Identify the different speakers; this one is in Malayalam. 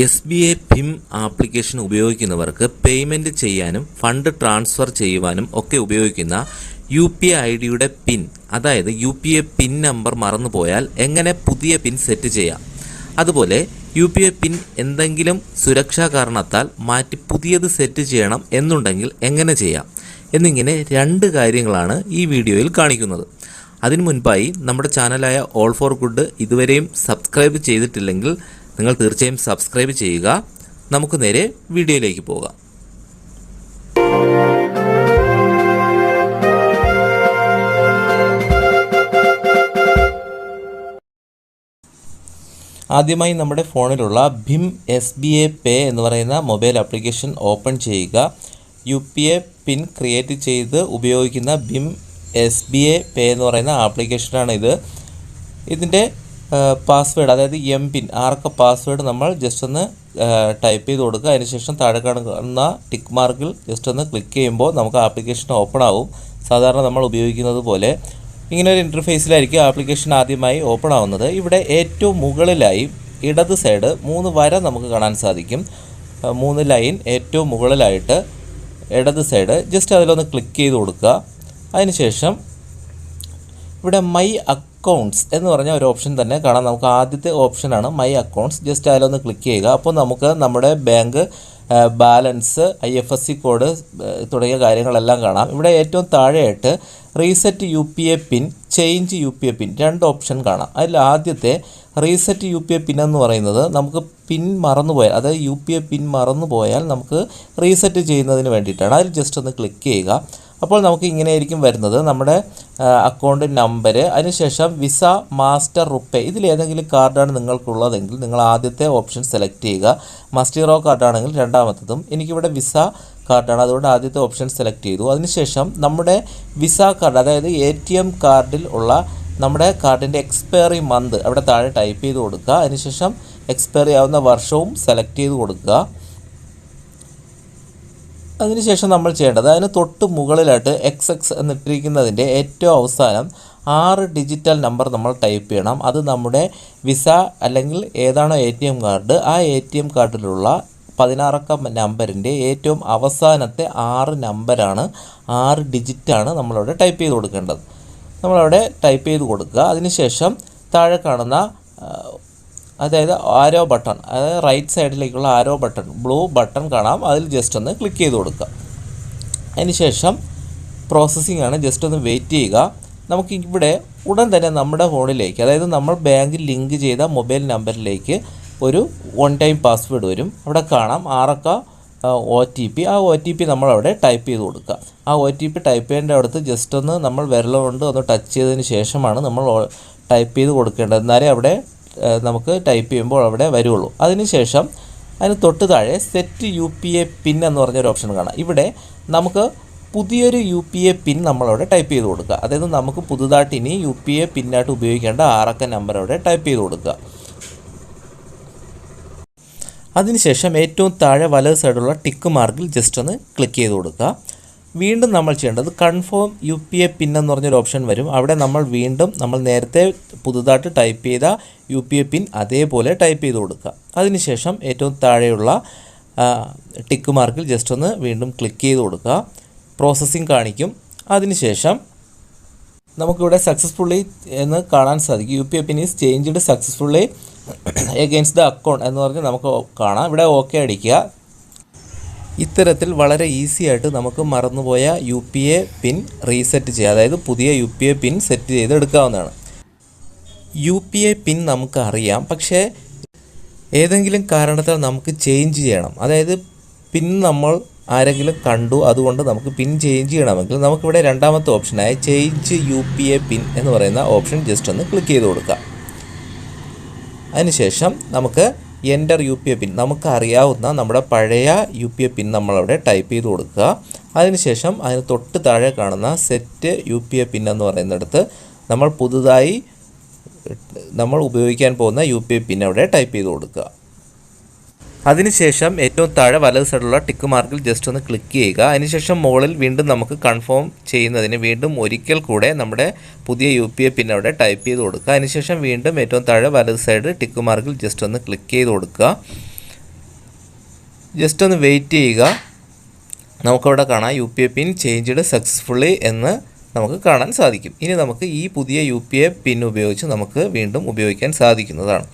Speaker 1: എസ് ബി ഐ ഭിം ആപ്ലിക്കേഷൻ ഉപയോഗിക്കുന്നവർക്ക് പേയ്മെന്റ് ചെയ്യാനും ഫണ്ട് ട്രാൻസ്ഫർ ചെയ്യുവാനും ഒക്കെ ഉപയോഗിക്കുന്ന യു പി ഐ ഡിയുടെ പിൻ അതായത് U P I PIN number മറന്നുപോയാൽ എങ്ങനെ പുതിയ പിൻ സെറ്റ് ചെയ്യാം? അതുപോലെ യു പി ഐ പിൻ എന്തെങ്കിലും സുരക്ഷാ കാരണത്താൽ മാറ്റി പുതിയത് സെറ്റ് ചെയ്യണം എന്നുണ്ടെങ്കിൽ എങ്ങനെ ചെയ്യാം? എന്നിങ്ങനെ രണ്ട് കാര്യങ്ങളാണ് ഈ വീഡിയോയിൽ കാണിക്കുന്നത്. അതിനു മുൻപായി നമ്മുടെ ചാനലായ ഓൾ ഫോർ ഗുഡ് ഇതുവരെയും സബ്സ്ക്രൈബ് ചെയ്തിട്ടില്ലെങ്കിൽ നിങ്ങൾ തീർച്ചയായും സബ്സ്ക്രൈബ് ചെയ്യുക. നമുക്ക് നേരെ വീഡിയോയിലേക്ക് പോകാം. ആദ്യമായി നമ്മുടെ ഫോണിലുള്ള ഭിം എസ് ബി എ പേ എന്ന് പറയുന്ന മൊബൈൽ ആപ്ലിക്കേഷൻ ഓപ്പൺ ചെയ്യുക. U P I PIN create ചെയ്ത് ഉപയോഗിക്കുന്ന ഭിം എസ് ബി എ പേ എന്ന് പറയുന്ന ആപ്ലിക്കേഷനാണ് ഇത് ഇതിന്റെ പാസ്വേഡ് അതായത് എം പിൻ ആർക്ക പാസ്വേഡ് നമ്മൾ ജസ്റ്റ് ഒന്ന് ടൈപ്പ് ചെയ്ത് കൊടുക്കുക. അതിനുശേഷം താഴെ കാണുന്ന ടിക്ക് മാർക്കിൽ ജസ്റ്റ് ഒന്ന് ക്ലിക്ക് ചെയ്യുമ്പോൾ നമുക്ക് ആപ്ലിക്കേഷൻ ഓപ്പൺ ആവും. സാധാരണ നമ്മൾ ഉപയോഗിക്കുന്നത് പോലെ. ഇങ്ങനെ ഒരു ഇന്റർഫേസിലായിരിക്കും ആപ്ലിക്കേഷൻ ആദ്യമായി ഓപ്പൺ ആവുന്നത്. ഇവിടെ ഏറ്റവും മുകളിലായി ഇടത് സൈഡ് മൂന്ന് വര നമുക്ക് കാണാൻ സാധിക്കും. മൂന്ന് ലൈൻ ഏറ്റവും മുകളിലായിട്ട് ഇടത് സൈഡ് ജസ്റ്റ് അതിലൊന്ന് ക്ലിക്ക് ചെയ്ത് കൊടുക്കുക. അതിനുശേഷം ഇവിടെ മൈ അക്കൗണ്ട്സ് എന്ന് പറഞ്ഞ ഒരു ഓപ്ഷൻ തന്നെ കാണാം. നമുക്ക് ആദ്യത്തെ ഓപ്ഷനാണ് മൈ അക്കൗണ്ട്സ് ജസ്റ്റ് അതിലൊന്ന് ക്ലിക്ക് ചെയ്യുക. അപ്പോൾ നമുക്ക് നമ്മുടെ bank balance I F S C code തുടങ്ങിയ കാര്യങ്ങളെല്ലാം കാണാം. ഇവിടെ ഏറ്റവും താഴെയായിട്ട് reset U P I PIN change U P I PIN രണ്ട് ഓപ്ഷൻ കാണാം. അതിൽ ആദ്യത്തെ reset U P I PIN എന്ന് പറയുന്നത് നമുക്ക് പിൻ മറന്നുപോയാൽ അതായത് യു പി എ പിൻ മറന്നുപോയാൽ നമുക്ക് റീസെറ്റ് ചെയ്യുന്നതിന് വേണ്ടിയിട്ടാണ്. അതിൽ ജസ്റ്റ് ഒന്ന് ക്ലിക്ക് ചെയ്യുക. അപ്പോൾ നമുക്ക് ഇങ്ങനെയായിരിക്കും വരുന്നത്. നമ്മുടെ അക്കൗണ്ട് നമ്പർ അതിനുശേഷം വിസ മാസ്റ്റർ റുപ്പേ ഇതിലേതെങ്കിലും കാർഡാണ് നിങ്ങൾക്കുള്ളതെങ്കിൽ നിങ്ങൾ ആദ്യത്തെ ഓപ്ഷൻ സെലക്ട് ചെയ്യുക. മസ്റ്റിറോ കാർഡാണെങ്കിൽ രണ്ടാമത്തതും. എനിക്കിവിടെ വിസ കാർഡാണ് അതുകൊണ്ട് ആദ്യത്തെ ഓപ്ഷൻ സെലക്ട് ചെയ്തു. അതിനുശേഷം നമ്മുടെ വിസ കാർഡ് അതായത് എ ടി എം കാർഡിൽ ഉള്ള നമ്മുടെ കാർഡിന്റെ എക്സ്പയറി മന്ത് അവിടെ താഴെ ടൈപ്പ് ചെയ്ത് കൊടുക്കുക. അതിനുശേഷം എക്സ്പയറി ആവുന്ന വർഷവും സെലക്ട് ചെയ്ത് കൊടുക്കുക. അതിനുശേഷം നമ്മൾ ചെയ്യേണ്ടത് അതിന് തൊട്ട് മുകളിലായിട്ട് എക്സ് എക്സ് എന്നിട്ടിരിക്കുന്നതിന്റെ ഏറ്റവും അവസാനം ആറ് ഡിജിറ്റൽ നമ്പർ നമ്മൾ ടൈപ്പ് ചെയ്യണം. അത് നമ്മുടെ വിസ അല്ലെങ്കിൽ ഏതാണോ എ ടി എം കാർഡ് ആ എ ടി എം കാർഡിലുള്ള പതിനാറക്ക നമ്പറിന്റെ ഏറ്റവും അവസാനത്തെ ആറ് നമ്പറാണ് ആറ് ഡിജിറ്റാണ് നമ്മളവിടെ ടൈപ്പ് ചെയ്ത് കൊടുക്കേണ്ടത്. നമ്മളവിടെ ടൈപ്പ് ചെയ്ത് കൊടുക്കുക. അതിനുശേഷം താഴെ കാണുന്ന അതായത് ആരോ ബട്ടൺ അതായത് റൈറ്റ് സൈഡിലേക്കുള്ള ആരോ ബട്ടൺ ബ്ലൂ ബട്ടൺ കാണാം. അതിൽ ജസ്റ്റ് ഒന്ന് ക്ലിക്ക് ചെയ്ത് കൊടുക്കുക. അതിനുശേഷം പ്രോസസ്സിംഗ് ആണ് ജസ്റ്റ് ഒന്ന് വെയിറ്റ് ചെയ്യുക. നമുക്ക് ഇവിടെ ഉടൻ തന്നെ നമ്മുടെ ഫോണിലേക്ക് അതായത് നമ്മൾ ബാങ്കിൽ ലിങ്ക് ചെയ്ത മൊബൈൽ നമ്പറിലേക്ക് ഒരു വൺ ടൈം പാസ്വേഡ് വരും. അവിടെ കാണാം ആറക്ക ഒ ടി പി ആ ഒ ടി പി നമ്മളവിടെ ടൈപ്പ് ചെയ്ത് കൊടുക്കുക. ആ ഒ ടി പി ടൈപ്പ് ചെയ്യേണ്ട അടുത്ത് ജസ്റ്റ് ഒന്ന് നമ്മൾ വിരൽ കൊണ്ട് ഒന്ന് ടച്ച് ചെയ്തതിന് ശേഷമാണ് നമ്മൾ ടൈപ്പ് ചെയ്ത് കൊടുക്കേണ്ടത്. എന്നാലേ അവിടെ നമുക്ക് ടൈപ്പ് ചെയ്യുമ്പോൾ അവിടെ വരുള്ളൂ. അതിനുശേഷം അതിന് തൊട്ട് താഴെ set U P I PIN എന്ന് പറഞ്ഞൊരു ഓപ്ഷൻ കാണാം. ഇവിടെ നമുക്ക് പുതിയൊരു യു പി എ പിൻ നമ്മളവിടെ ടൈപ്പ് ചെയ്ത് കൊടുക്കുക. അതായത് നമുക്ക് പുതുതായിട്ട് ഇനി യു പി എ പിന്നായിട്ട് ഉപയോഗിക്കേണ്ട ആറക്ക നമ്പർ അവിടെ ടൈപ്പ് ചെയ്ത് കൊടുക്കുക. അതിനുശേഷം ഏറ്റവും താഴെ വലത് സൈഡുള്ള ടിക്ക് മാർക്കിൽ ജസ്റ്റ് ഒന്ന് ക്ലിക്ക് ചെയ്ത് കൊടുക്കുക. വീണ്ടും നമ്മൾ ചെയ്യേണ്ടത് confirm U P I PIN എന്ന് പറഞ്ഞൊരു ഓപ്ഷൻ വരും. അവിടെ നമ്മൾ വീണ്ടും നമ്മൾ നേരത്തെ പുതുതായിട്ട് ടൈപ്പ് ചെയ്ത യു പി എ പിൻ അതേപോലെ ടൈപ്പ് ചെയ്ത് കൊടുക്കുക. അതിനുശേഷം ഏറ്റവും താഴെയുള്ള ടിക്ക് മാർക്കിൽ ജസ്റ്റ് ഒന്ന് വീണ്ടും ക്ലിക്ക് ചെയ്ത് കൊടുക്കുക. പ്രോസസ്സിങ് കാണിക്കും. അതിനുശേഷം നമുക്കിവിടെ സക്സസ്ഫുള്ളി എന്ന് കാണാൻ സാധിക്കും. U P I PIN is changed successfully against the account എന്ന് പറഞ്ഞ് നമുക്ക് കാണാം. ഇവിടെ ഓക്കെ അടിക്കുക. ഇത്തരത്തിൽ വളരെ ഈസി ആയിട്ട് നമുക്ക് മറന്നുപോയ U P I PIN reset ചെയ്യുക അതായത് പുതിയ U P I PIN set ചെയ്തെടുക്കാവുന്നതാണ് യു പി എ പിൻ നമുക്ക് അറിയാം. പക്ഷേ ഏതെങ്കിലും കാരണത്താൽ നമുക്ക് ചേഞ്ച് ചെയ്യണം. അതായത് പിൻ നമ്മൾ ആരെങ്കിലും കണ്ടു അതുകൊണ്ട് നമുക്ക് പിൻ ചേഞ്ച് ചെയ്യണമെങ്കിൽ നമുക്കിവിടെ രണ്ടാമത്തെ ഓപ്ഷനായ change U P I PIN എന്ന് പറയുന്ന ഓപ്ഷൻ ജസ്റ്റ് ഒന്ന് ക്ലിക്ക് ചെയ്ത് കൊടുക്കാം. അതിനുശേഷം നമുക്ക് enter U P I PIN നമുക്ക് അറിയാവുന്ന നമ്മുടെ പഴയ യു പി എ പിൻ നമ്മളവിടെ ടൈപ്പ് ചെയ്ത് കൊടുക്കുക. അതിനുശേഷം അതിന് തൊട്ട് താഴെ കാണുന്ന set U P I PIN എന്ന് പറയുന്നിടത്ത് നമ്മൾ പുതുതായി നമ്മൾ ഉപയോഗിക്കാൻ പോകുന്ന യു പി ഐ പിൻ അവിടെ ടൈപ്പ് ചെയ്ത് കൊടുക്കുക. അതിനുശേഷം ഏറ്റവും താഴെ വലത് സൈഡിലുള്ള ടിക്ക് മാർക്കിൽ ജസ്റ്റ് ഒന്ന് ക്ലിക്ക് ചെയ്യുക. അതിനുശേഷം മുകളിൽ വീണ്ടും നമുക്ക് കൺഫേം ചെയ്യുന്നതിന് വീണ്ടും ഒരിക്കൽ കൂടെ നമ്മുടെ പുതിയ യു പി ഐ പിൻ അവിടെ ടൈപ്പ് ചെയ്ത് കൊടുക്കുക. അതിനുശേഷം വീണ്ടും ഏറ്റവും താഴെ വലത് സൈഡ് ടിക്ക് മാർക്കിൽ ജസ്റ്റ് ഒന്ന് ക്ലിക്ക് ചെയ്ത് കൊടുക്കുക. ജസ്റ്റ് ഒന്ന് വെയിറ്റ് ചെയ്യുക. നമുക്കവിടെ കാണാം U P I PIN changed successfully എന്ന് നമുക്ക് കാണാൻ സാധിക്കും. ഇനി നമുക്ക് ഈ പുതിയ യു പി ഐ പിൻ ഉപയോഗിച്ച് നമുക്ക് വീണ്ടും ഉപയോഗിക്കാൻ സാധിക്കുന്നതാണ്.